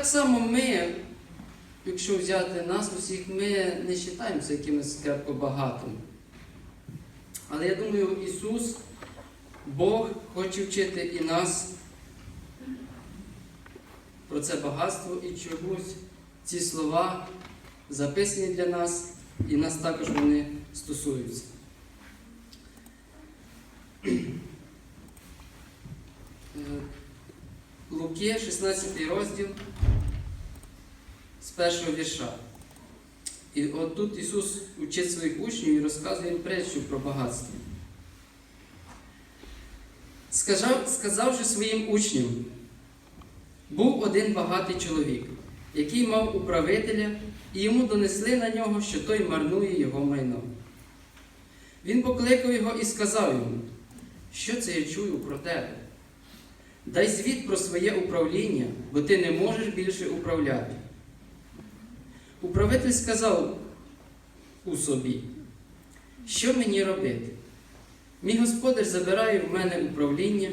Так само ми, якщо взяти нас усіх, ми не вважаємося якимось крепко багатими. Але я думаю, Ісус, Бог хоче вчити і нас про це багатство і чомусь ці слова записані для нас, і нас також вони стосуються. Е, Луки, 16 розділ з першого вірша. І от тут Ісус учить своїх учнів і розказує їм притчу про багатство. Сказав, сказавши своїм учням, був один багатий чоловік, який мав управителя, і йому донесли на нього, що той марнує його майно. Він покликав його і сказав йому, що це я чую про тебе? Дай звіт про своє управління, бо ти не можеш більше управляти. Управитель сказав у собі, що мені робити? Мій господар забирає в мене управління,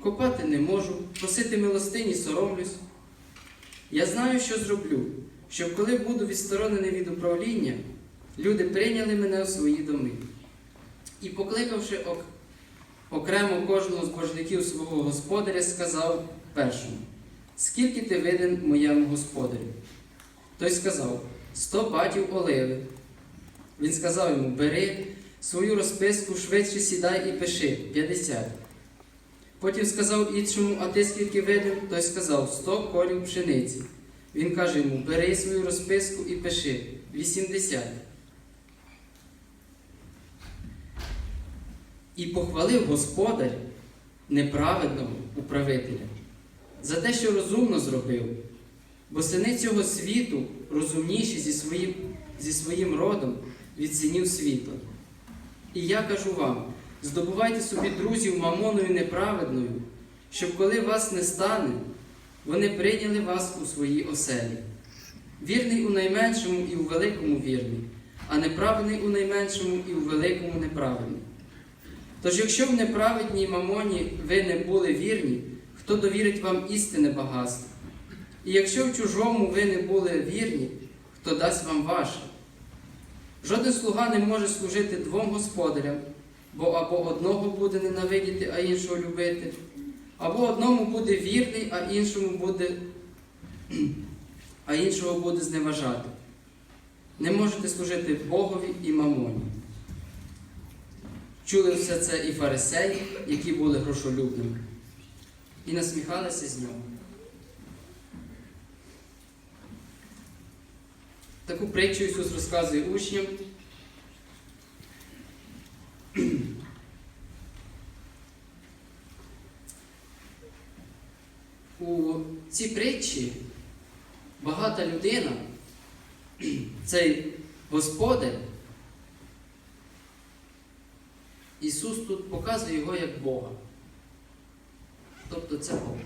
копати не можу, просити милостині соромлюсь. Я знаю, що зроблю, щоб коли буду відсторонений від управління, люди прийняли мене у свої доми. І, покликавши ок- окремо кожного з боржників свого господаря, сказав першому, скільки ти виден моєму господарю? Той сказав, сто батів оливи. Він сказав йому, бери свою розписку, швидше сідай і пиши 50. Потім сказав іншому, а ти скільки виден? Той сказав, сто колів пшениці. Він каже йому, бери свою розписку і пиши 80. І похвалив господар неправедного управителя за те, що розумно зробив, бо сини цього світу, розумніші зі своїм, зі своїм родом, від синів світу. І я кажу вам: здобувайте собі друзів мамоною неправедною, щоб коли вас не стане, вони прийняли вас у свої оселі. Вірний у найменшому і у великому вірний, а неправедний у найменшому і у великому неправедний. Тож, якщо в неправедній мамоні ви не були вірні, хто довірить вам істинне багатство? І якщо в чужому ви не були вірні, хто дасть вам ваше? Жоден слуга не може служити двом господарям, бо або одного буде ненавидіти, а іншого любити, або одному буде вірний, а іншому буде, а іншого буде зневажати. Не можете служити Богові і мамоні. Чули все це і фарисеї, які були грошолюбними, і насміхалися з нього. Таку притчу Ісус розказує учням. У цій притчі багата людина, цей господар, Ісус тут показує його як Бога. Тобто це Бог.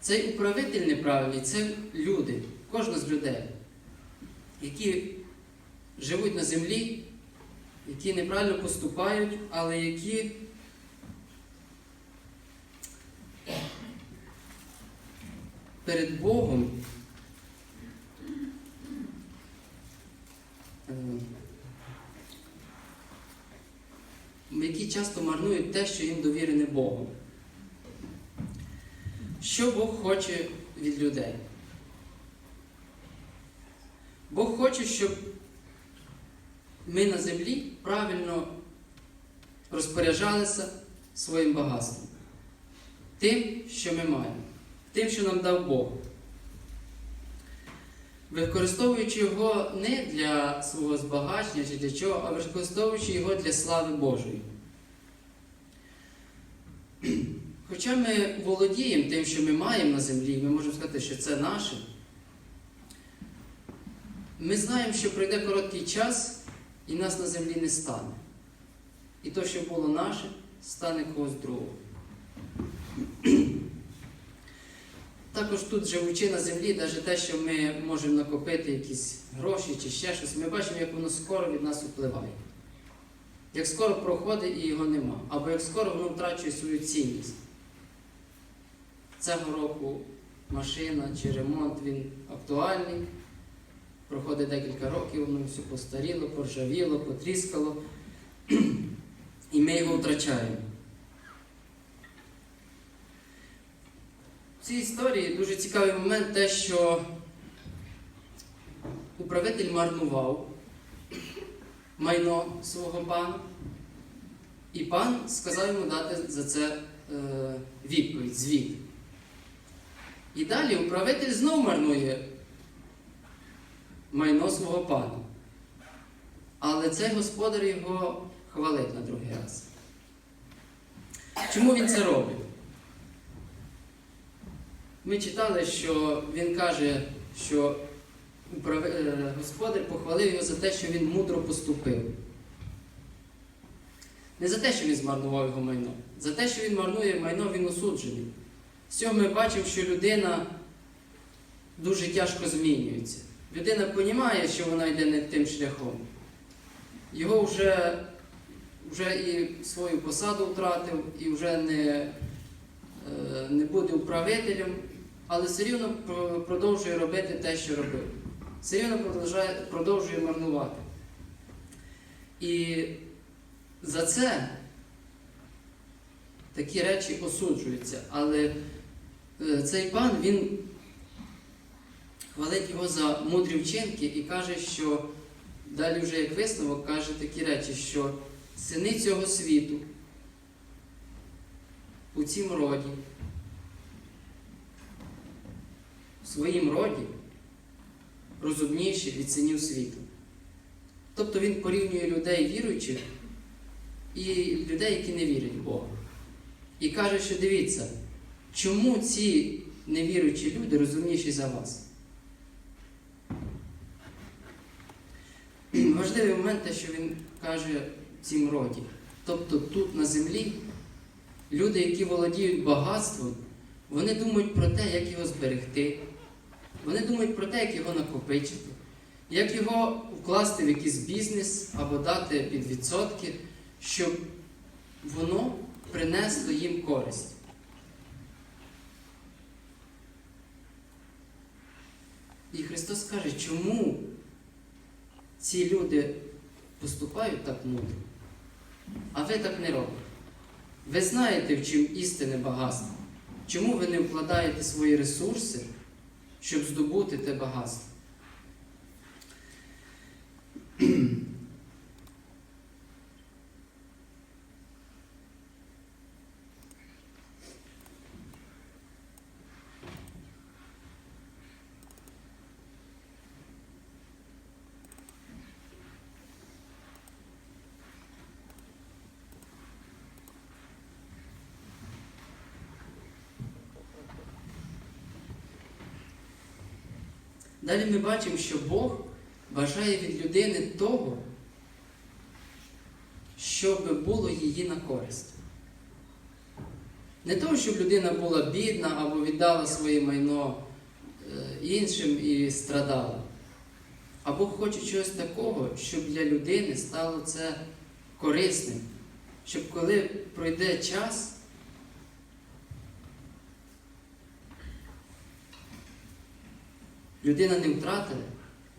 Цей управитель неправильний це люди, кожна з людей, які живуть на землі, які неправильно поступають, але які перед Богом е, які часто марнують те, що їм довірене Богом. Що Бог хоче від людей? Бог хоче, щоб ми на землі правильно розпоряджалися своїм багатством, тим, що ми маємо, тим, що нам дав Бог. Використовуючи його не для свого збагачення чи для чого, а використовуючи його для слави Божої. Хоча ми володіємо тим, що ми маємо на землі, ми можемо сказати, що це наше, ми знаємо, що пройде короткий час і нас на землі не стане. І то, що було наше, стане когось другого. Також тут, живучи на землі, навіть те, що ми можемо накопити якісь гроші чи ще щось, ми бачимо, як воно скоро від нас впливає. Як скоро проходить і його нема, або як скоро воно втрачує свою цінність. Цього року машина чи ремонт, він актуальний. Проходить декілька років, воно все постаріло, поржавіло, потріскало, і ми його втрачаємо. В цій історії дуже цікавий момент те, що управитель марнував майно свого пана, і пан сказав йому дати за це е, відповідь, звіт. І далі управитель знов марнує майно свого пана. Але цей господар його хвалить на другий раз. Чому він це робить? Ми читали, що він каже, що е, господар похвалив його за те, що він мудро поступив. Не за те, що він змарнував його майно, за те, що він марнує майно, він осуджений. З цього ми бачимо, що людина дуже тяжко змінюється. Людина розуміє, що вона йде не тим шляхом. Його вже, вже і свою посаду втратив, і вже не, е, не буде управителем, але все рівно продовжує робити те, що робив. Все рівно продовжує, продовжує марнувати. І за це такі речі осуджуються. Але е, цей пан він хвалить його за мудрі вчинки і каже, що далі вже як висновок каже такі речі, що сини цього світу у цім роді, в своїм роді розумніші від синів світу. Тобто він порівнює людей віруючих і людей, які не вірять в Бога. І каже, що дивіться, чому ці невіруючі люди розумніші за вас? Важливий момент, те, що він каже в цім роді. Тобто тут на землі люди, які володіють багатством, вони думають про те, як його зберегти. Вони думають про те, як його накопичити, як його вкласти в якийсь бізнес або дати під відсотки, щоб воно принесло їм користь. І Христос каже, чому ці люди поступають так мудро, а ви так не робите. Ви знаєте, в чим істине багатство. Чому ви не вкладаєте свої ресурси, щоб здобути те багатство? Далі ми бачимо, що Бог бажає від людини того, щоб було її на користь. Не того, щоб людина була бідна або віддала своє майно е, іншим і страдала. А Бог хоче чогось такого, щоб для людини стало це корисним. Щоб коли пройде час, людина не втратила,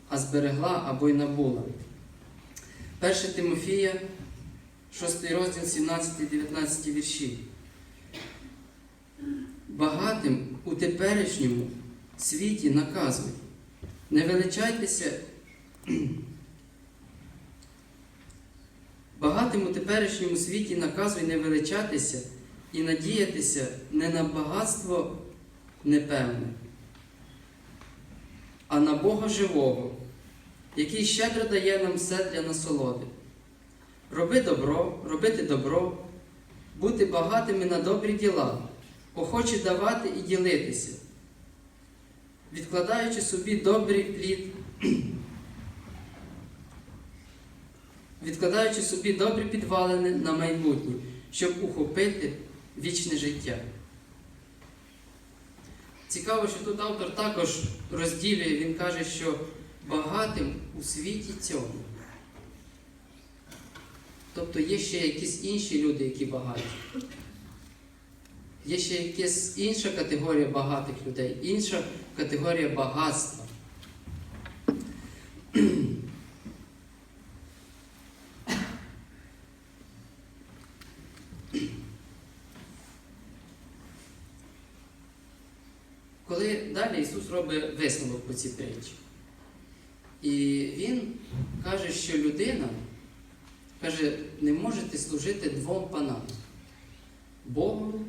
а зберегла або й набула. 1 Тимофія, 6 розділ, 17-19 вірші. Багатим у теперішньому світі наказують. Не величайтеся. Багатим у теперішньому світі наказує не величатися і надіятися не на багатство непевне, а на Бога живого, який щедро дає нам все для насолоди. Роби добро, робити добро, бути багатими на добрі діла, охоче давати і ділитися, відкладаючи собі добрий плід, відкладаючи собі добрі підвалини на майбутнє, щоб ухопити вічне життя. Цікаво, що тут автор також розділює, він каже, що багатим у світі цьому. Тобто є ще якісь інші люди, які багаті. Є ще якась інша категорія багатих людей, інша категорія багатства. Далі Ісус робить висновок по цій притчі. І Він каже, що людина каже, не можете служити двом панам Богу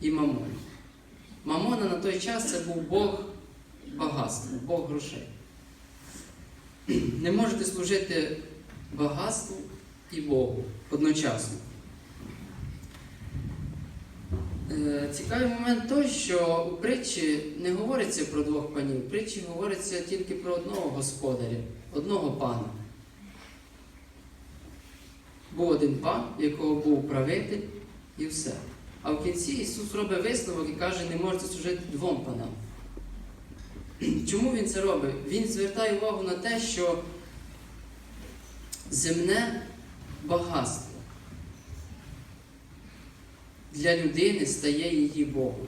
і Мамоні. Мамона на той час це був Бог багатства, Бог грошей. Не можете служити багатству і Богу одночасно. Е, Цікавий момент той, що у притчі не говориться про двох панів, у притчі говориться тільки про одного господаря, одного пана. Був один пан, якого був правитель, і все. А в кінці Ісус робить висновок і каже, не можете служити двом панам. Чому Він це робить? Він звертає увагу на те, що земне багатство для людини стає її Богом.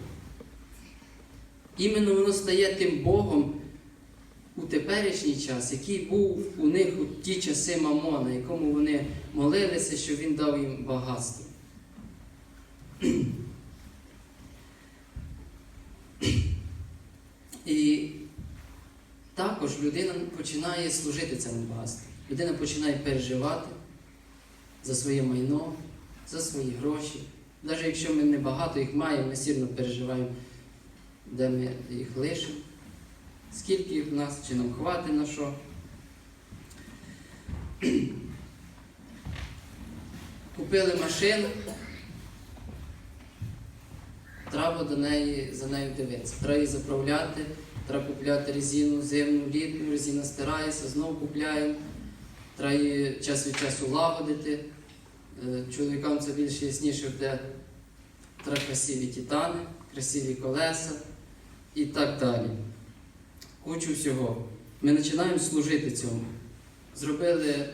Іменно воно стає тим Богом у теперішній час, який був у них у ті часи Мамона, якому вони молилися, що він дав їм багатство. І також людина починає служити цьому багатству. Людина починає переживати за своє майно, за свої гроші. Навіть якщо ми не багато їх маємо, ми одно переживаємо, де ми їх лишимо, скільки їх в нас, чи нам хватить на що. Купили машину, треба до неї, за нею дивитися. Треба її заправляти, треба купляти резину, зимну, літню, резина стирається, знову купляємо. Треба її час від часу лагодити. Е, Чоловікам це більше ясніше, де красиві титани, красиві колеса і так далі. Кучу всього. Ми починаємо служити цьому. Зробили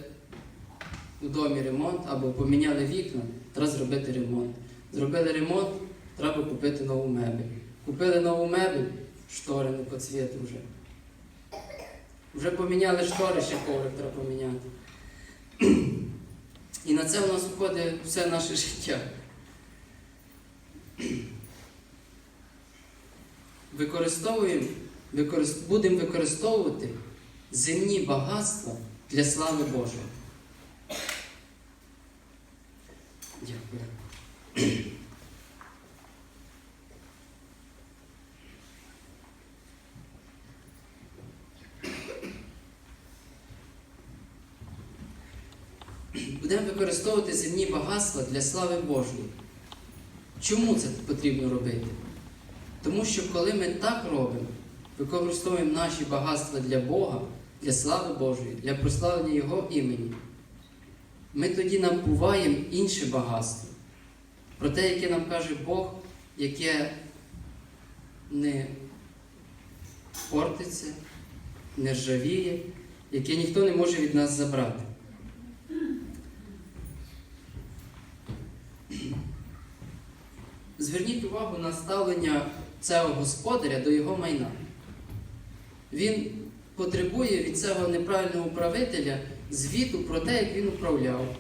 у домі ремонт або поміняли вікна, треба зробити ремонт. Зробили ремонт, треба купити нову мебель. Купили нову мебель, штори не по цвіту вже. Вже поміняли штори, ще коврик треба поміняти. І на це у нас виходить все наше життя. Використовуємо, використ... будемо використовувати земні багатства для слави Божої. Дякую. Будемо використовувати земні багатства для слави Божої. Чому це потрібно робити? Тому що коли ми так робимо, використовуємо наші багатства для Бога, для слави Божої, для прославлення Його імені, ми тоді набуваємо інше багатство. Про те, яке нам каже Бог, яке не портиться, не ржавіє, яке ніхто не може від нас забрати. Зверніть увагу на ставлення цього господаря до його майна. Він потребує від цього неправильного управителя звіту про те, як він управляв.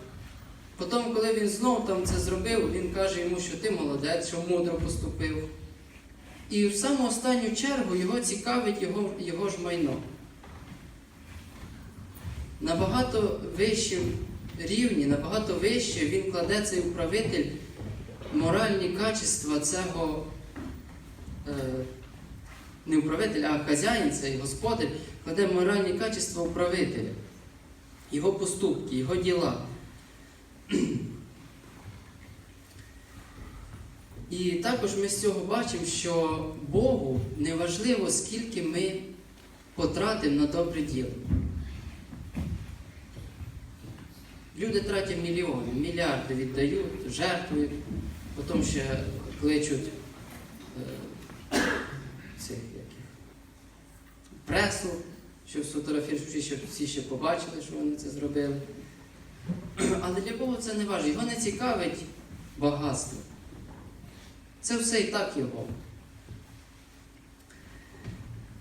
Потім, коли він знов там це зробив, він каже йому, що ти молодець, що мудро поступив. І в саму останню чергу його цікавить його, його ж майно. Набагато вищим рівні, набагато вище він кладе цей управитель моральні качества цього е, не управителя, а хазяїн, цей господар, кладе моральні качества управителя, його поступки, його діла. І також ми з цього бачимо, що Богу не важливо, скільки ми потратимо на добре діло. Люди тратять мільйони, мільярди віддають, жертвують, потім ще кличуть е, цих яких, пресу, щоб сфотографірувати, щоб всі ще побачили, що вони це зробили. Але для Бога це не важливо. Його не цікавить багатство. Це все і так його.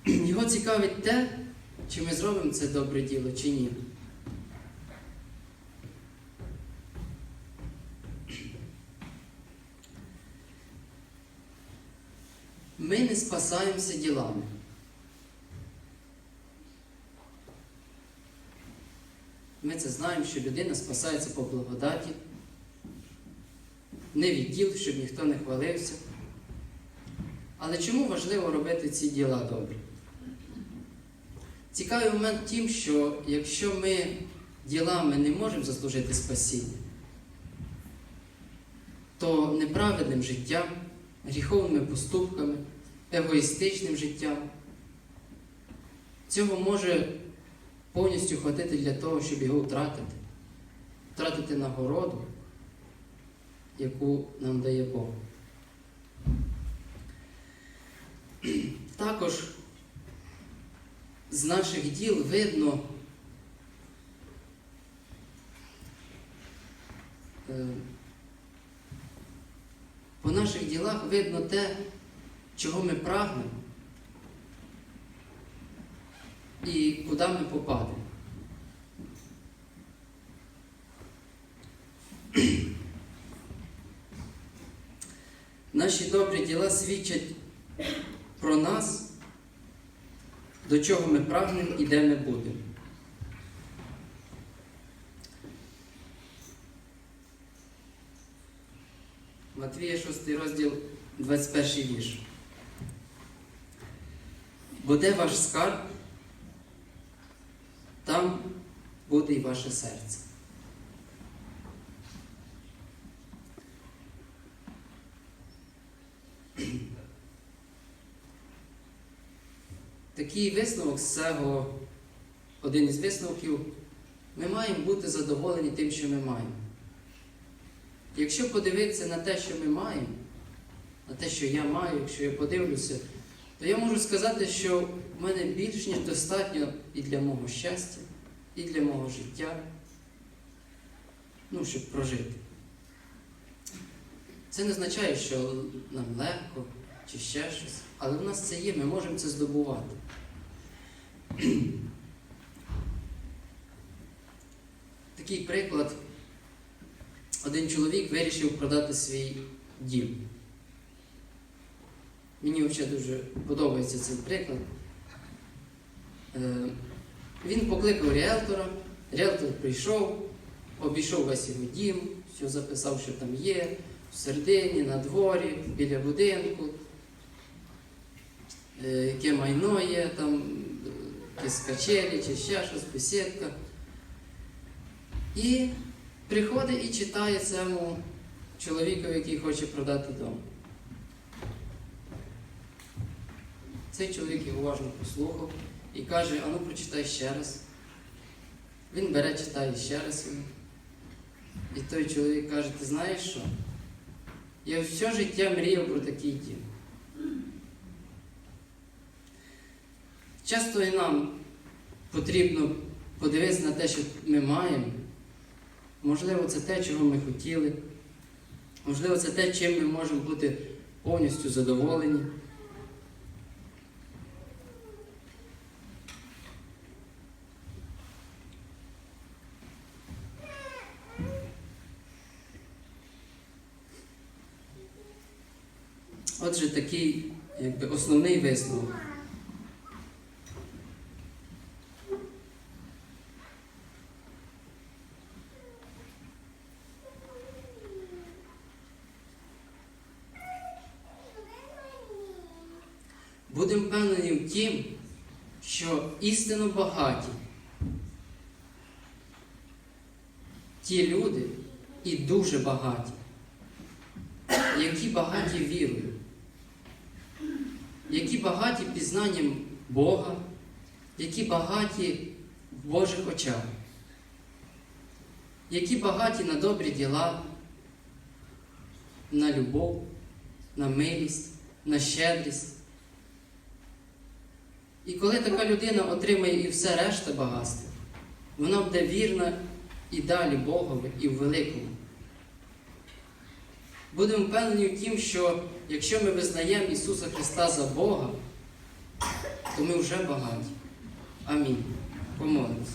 Його цікавить те, чи ми зробимо це добре діло, чи ні. Ми не спасаємося ділами. Ми це знаємо, що людина спасається по благодаті, не від діл, щоб ніхто не хвалився. Але чому важливо робити ці діла добре? Цікавий момент тим, що якщо ми ділами не можемо заслужити спасіння, то неправедним життям, гріховними поступками, егоїстичним життям цього може повністю хватити для того, щоб його втратити, втратити нагороду, яку нам дає Бог. Також з наших діл видно е, по наших ділах видно те, чого ми прагнемо і куди ми попадемо. Наші добрі діла свідчать про нас, до чого ми прагнемо і де ми будемо. Матвія 6 розділ, 21 вірш. Бо де ваш скарб, там буде і ваше серце. Такий висновок з цього, один із висновків, ми маємо бути задоволені тим, що ми маємо. Якщо подивитися на те, що ми маємо, на те, що я маю, якщо я подивлюся, то я можу сказати, що в мене більш ніж достатньо і для мого щастя, і для мого життя, ну, щоб прожити. Це не означає, що нам легко чи ще щось, але в нас це є, ми можемо це здобувати. Такий приклад. Один чоловік вирішив продати свій дім. Мені взагалі дуже подобається цей приклад. Е, Він покликав ріелтора, ріелтор прийшов, обійшов весь його дім, що записав, що там є, всередині, на дворі, біля будинку, е, яке майно є, там якісь качелі чи ще щось, бесідка. І приходить і читає цьому чоловікові, який хоче продати дом. Цей чоловік його уважно послухав і каже, а ну прочитай ще раз. Він бере, читає ще раз йому. І той чоловік каже, ти знаєш що? Я все життя мріяв про такий дім. Часто і нам потрібно подивитися на те, що ми маємо. Можливо, це те, чого ми хотіли. Можливо, це те, чим ми можемо бути повністю задоволені. Отже, такий якби, основний висновок. Будемо впевнені в тім, що істинно багаті ті люди і дуже багаті, які багаті які багаті пізнанням Бога, які багаті в Божих очах, які багаті на добрі діла, на любов, на милість, на щедрість. І коли така людина отримає і все решта багатства, вона буде вірна і далі Богові, і в великому. Будемо впевнені в тім, що якщо ми визнаємо Ісуса Христа за Бога, то ми вже багаті. Амінь. Помолимось.